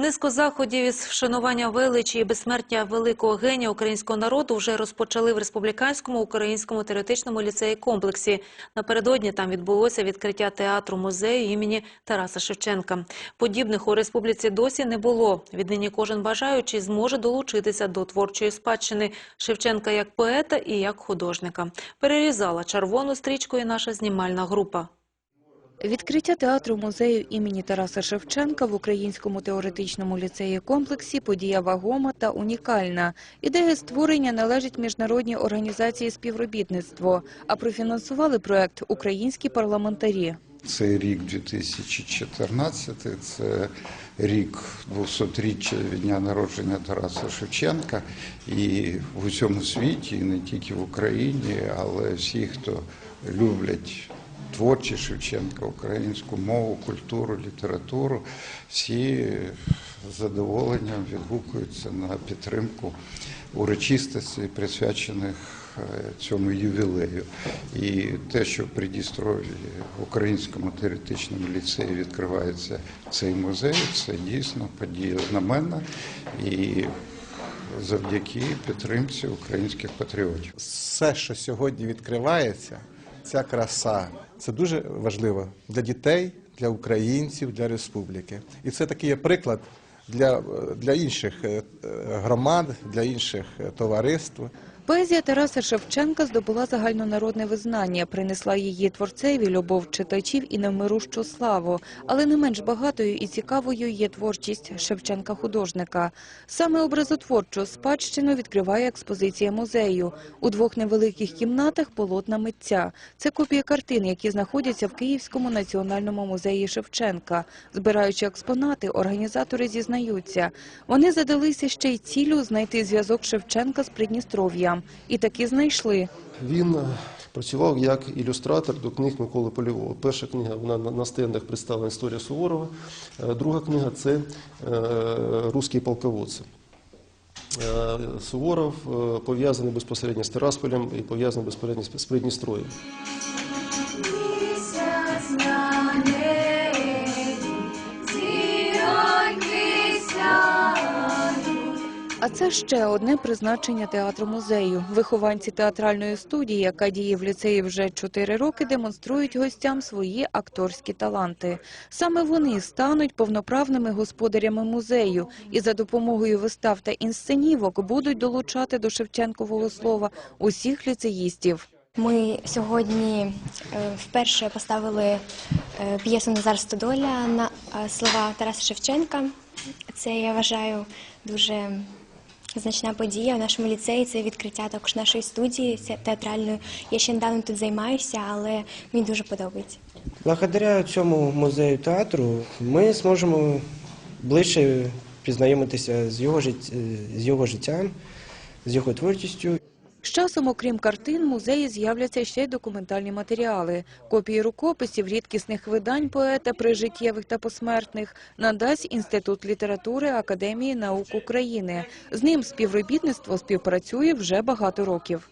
Низку заходів із вшанування величі і безсмертя великого генія українського народу вже розпочали в республіканському українському теоретичному ліцеї комплексі. Напередодні там відбулося відкриття театру музею імені Тараса Шевченка. Подібних у республіці досі не було. Віднині кожен бажаючий зможе долучитися до творчої спадщини Шевченка як поета і як художника. Перерізала червону стрічку і наша знімальна група. Відкриття театру музею імені Тараса Шевченка в Українському теоретичному ліцеї комплексі подія вагома та унікальна. Ідея створення належить міжнародній організації співробітництво, а профінансували проект українські парламентарі. Це рік 2014, це рік 200-річчя від дня народження Тараса Шевченка. І в усьому світі, і не тільки в Україні, але всі, хто люблять творчість Шевченка, українську мову, культуру, літературу, всі з задоволенням відгукуються на підтримку урочистостей, присвячених е, цьому ювілею. І те, що в Придністров'ї в Українському теоретичному ліцеї відкривається цей музей, це дійсно подія знаменна і завдяки підтримці українських патріотів. все, що сьогодні відкривається, ця краса, це дуже важливо для дітей, для українців, для республіки. І це такий є приклад для, для інших е, громад, для інших е, товариств. Поезія Тараса Шевченка здобула загальнонародне визнання, принесла її творцеві любов читачів і невмирущу славу. Але не менш багатою і цікавою є творчість Шевченка-художника. Саме образотворчу спадщину відкриває експозиція музею. У двох невеликих кімнатах полотна митця. Це копії картин, які знаходяться в Київському національному музеї Шевченка. Збираючи експонати, організатори зізнаються. Вони задалися ще й цілю знайти зв'язок Шевченка з Придністров'ям. І таки знайшли. Він е, працював як ілюстратор до книг Миколи Полівого. Перша книга вона на- стендах представлена історія Суворова. Е, Друга книга це руський Руські полководці. Е, Суворов е, пов'язаний безпосередньо з Тирасполем і пов'язаний безпосередньо з з Це ще одне призначення театру музею. Вихованці театральної студії, яка діє в ліцеї вже чотири роки, демонструють гостям свої акторські таланти. Саме вони стануть повноправними господарями музею і за допомогою вистав та інсценівок будуть долучати до Шевченкового слова усіх ліцеїстів. Ми сьогодні е, вперше поставили е, п'єсу Назар Стодоля на е, слова Тараса Шевченка. Це я вважаю дуже значна подія в нашому ліцеї. Це відкриття також нашої студії театральної. Я ще недавно тут займаюся, але мені дуже подобається. Благодаря цьому музею театру ми зможемо ближче пізнайомитися з його, життям, з його творчістю. З часом, окрім картин, в музеї з'являться ще й документальні матеріали. Копії рукописів, рідкісних видань поета прижиттєвих та посмертних надасть Інститут літератури Академії наук України. З ним співробітництво співпрацює вже багато років.